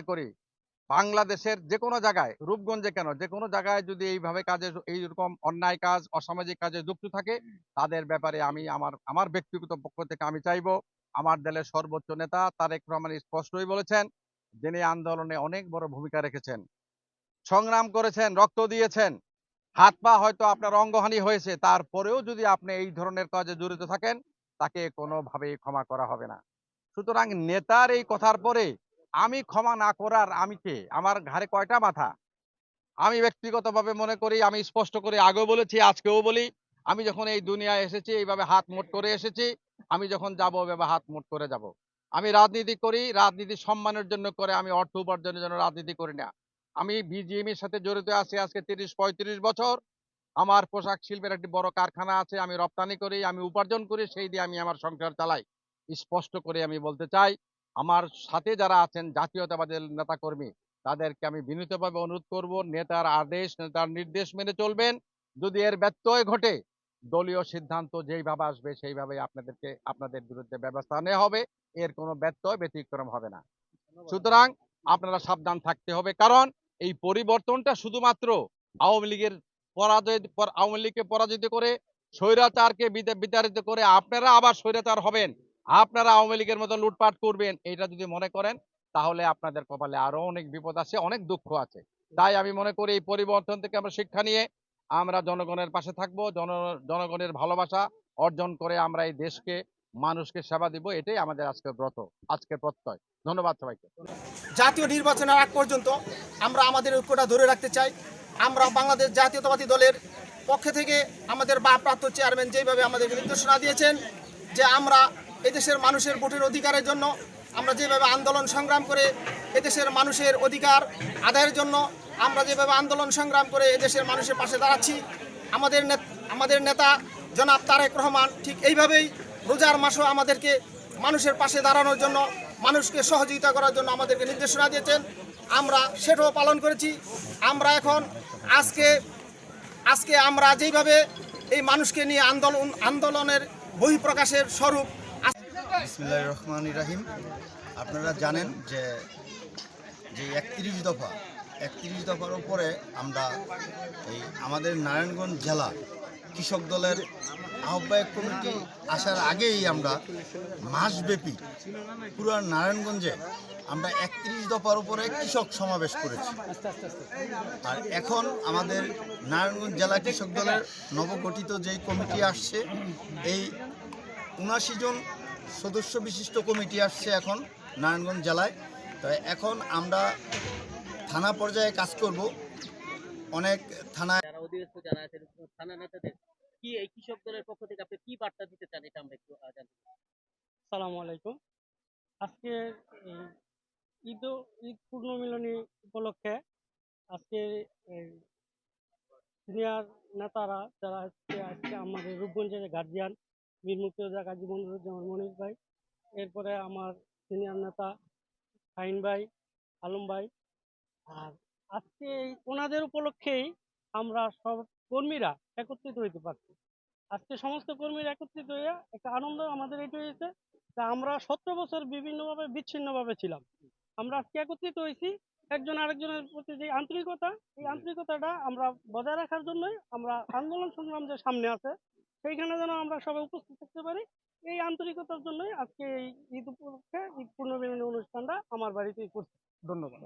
করি। বাংলাদেশের যে কোনো জায়গায়, রূপগঞ্জে কেন? যে কোনো জায়গায় যদি এইভাবে কাজে এইরকম অন্যায় কাজ, অসামাজিক কাজে যুক্ত থাকে, তাদের ব্যাপারে আমি আমার আমার ব্যক্তিগত পক্ষ থেকে আমি চাইব, আমার দলের সর্বোচ্চ নেতা তারেক রহমান স্পষ্টই বলেছেন, যিনি আন্দোলনে অনেক বড় ভূমিকা রেখেছেন। সংগ্রাম করেছেন, রক্ত দিয়েছেন। হাত পা হয়তো আপনার অঙ্গহানি হয়েছে, তারপরেও যদি আপনি এই ধরনের কাজে জড়িত থাকেন, তাকে কোনোভাবেই ক্ষমা করা হবে না। সুতরাং নেতার এই কথার পরে আমি ক্ষমা না করার আমি কে? আমার ঘাড়ে কয়টা মাথা? আমি ব্যক্তিগতভাবে মনে করি, আমি স্পষ্ট করে আগেও বলেছি, আজকেও বলি, আমি যখন এই দুনিয়ায় এসেছি, এইভাবে হাত মোট করে এসেছি, আমি যখন যাব এভাবে হাত মোট করে যাব। আমি রাজনীতি করি, রাজনীতি সম্মানের জন্য করে, আমি অর্থ উপার্জনের জন্য রাজনীতি করি না। আমি বিজিএমির সাথে জড়িত আছি আজকে তিরিশ, পঁয়ত্রিশ বছর। আমার পোশাক শিল্পের একটি বড় কারখানা আছে, আমি রপ্তানি করি, আমি উপার্জন করি, সেই দিয়ে আমি আমার সংসার চালাই। স্পষ্ট করে আমি বলতে চাই আমার সাথে যারা আছেন জাতীয়তাবাদী নেতা কর্মী তাদেরকে আমি বিনীতভাবে অনুরোধ করব নেতার আদেশ নেতার নির্দেশ মেনে চলবেন। যদি এর ব্যত্যয় ঘটে দলীয় সিদ্ধান্ত যেইভাবে আসবে সেইভাবে আপনাদেরকে আপনাদের বিরুদ্ধে ব্যবস্থা নেওয়া হবে। এর কোনো ব্যত্যয় ব্যতিক্রম হবে না। সুতরাং আপনারা সাবধান থাকতে হবে কারণ এই পরিবর্তনটা শুধুমাত্র আওয়ামী লীগের পরাজয় পর- আওয়ামী লীগকে পরাজিত করে স্বৈরাচারকে বিতা- বিতাড়িত করে আপনারা আবার স্বৈরাচার হবেন। আপনারা আওয়ামী লীগের মতো লুটপাট করবেন, এটা যদি মনে করেন, তাহলে আপনাদের কপালে আরও অনেক বিপদ আছে, অনেক দুঃখ আছে। তাই আমি মনে করি এই পরিবর্তন থেকে আমরা শিক্ষা নিয়ে আমরা জনগণের পাশে থাকব, জন, জনগণের ভালোবাসা অর্জন করে আমরা এই দেশকে, মানুষকে সেবা দিব, এটাই আমাদের আজকের ব্রত, আজকের প্রত্যয়। ধন্যবাদ সবাইকে। জাতীয় নির্বাচনের আগ পর্যন্ত আমরা আমাদের ঐক্যটা ধরে রাখতে চাই। আমরা বাংলাদেশ জাতীয়তাবাদী দলের পক্ষে থেকে আমাদের বাপ্রাপ্ত চেয়ারম্যান যেভাবে আমাদেরকে নির্দেশনা দিয়েছেন, যে আমরা এদেশের মানুষের ভোটের অধিকারের জন্য আমরা যেভাবে আন্দোলন সংগ্রাম করে এদেশের মানুষের অধিকার আদায়ের জন্য আমরা যেভাবে আন্দোলন সংগ্রাম করে এদেশের মানুষের পাশে দাঁড়াচ্ছি, আমাদের আমাদের নেতা জনাব তারেক রহমান ঠিক এইভাবেই রোজার মাসও আমাদেরকে মানুষের পাশে দাঁড়ানোর জন্য, মানুষকে সহযোগিতা করার জন্য আমাদেরকে নির্দেশনা দিয়েছেন। আমরা সেটাও পালন করেছি। আমরা এখন আজকে আজকে আমরা যেইভাবে এই মানুষকে নিয়ে আন্দোলন আন্দোলনের বহিঃপ্রকাশের স্বরূপ বিসমুল্লাহ রহমান রাহিম। আপনারা জানেন যে যে একত্রিশ দফা, একত্রিশ দফার উপরে আমরা এই আমাদের নারায়ণগঞ্জ জেলা কৃষক দলের আহ্বায়ক কমিটি আসার আগেই আমরা মাসব্যাপী পুরো নারায়ণগঞ্জে আমরা একত্রিশ দফার উপরে কৃষক সমাবেশ করেছি। আর এখন আমাদের নারায়ণগঞ্জ জেলা কৃষক দলের নবগঠিত যেই কমিটি আসছে, এই উনাশি জন সদস্য বিশিষ্ট কমিটি আসছে এখন নারায়ণগঞ্জ জেলায়। তো এখন আমরা থানা পর্যায়ে কাজ করব। অনেক থানা যারা যারা আছেন থানা নেতাদের কি এই কৃষক দলের পক্ষ থেকে আপনি কি বার্তা দিতে চান? এটা আমরা একটু জানতে। সালামু আলাইকুম। আজকে এই ঈদ ঈদ পূর্ণমিলনী উপলক্ষে আজকে এই সিনিয়র নেতারা যারা আজকে আজকে আমাদের রূপগঞ্জের গার্জিয়ান বীর মুক্তিযোদ্ধা গাজী মনিরুজ্জামান মনির ভাই। এরপরে আমার সিনিয়র নেতা শাহিন ভাই, আলম ভাই। আর আজকে এই ওনাদের উপলক্ষেই আমরা সব কর্মীরা একত্রিত হইতে পারছি। আজকে সমস্ত কর্মীরা একত্রিত হয়ে একটা আনন্দ আমাদের এটা হয়েছে তা আমরা সতেরো বছর বিভিন্নভাবে, বিচ্ছিন্নভাবে ছিলাম। আমরা আজকে একত্রিত হয়েছি একজন আরেকজনের প্রতি যে আন্তরিকতা, এই আন্তরিকতাটা আমরা বজায় রাখার জন্যই আমরা আন্দোলন সংগ্রাম যে সামনে আছে সেইখানে যেন আমরা সবাই উপস্থিত থাকতে পারি। এই আন্তরিকতার জন্যই আজকে এই ঈদ উপলক্ষে ঈদ পূর্ণমিলনী অনুষ্ঠানটা আমার বাড়িতেই করছি। ধন্যবাদ।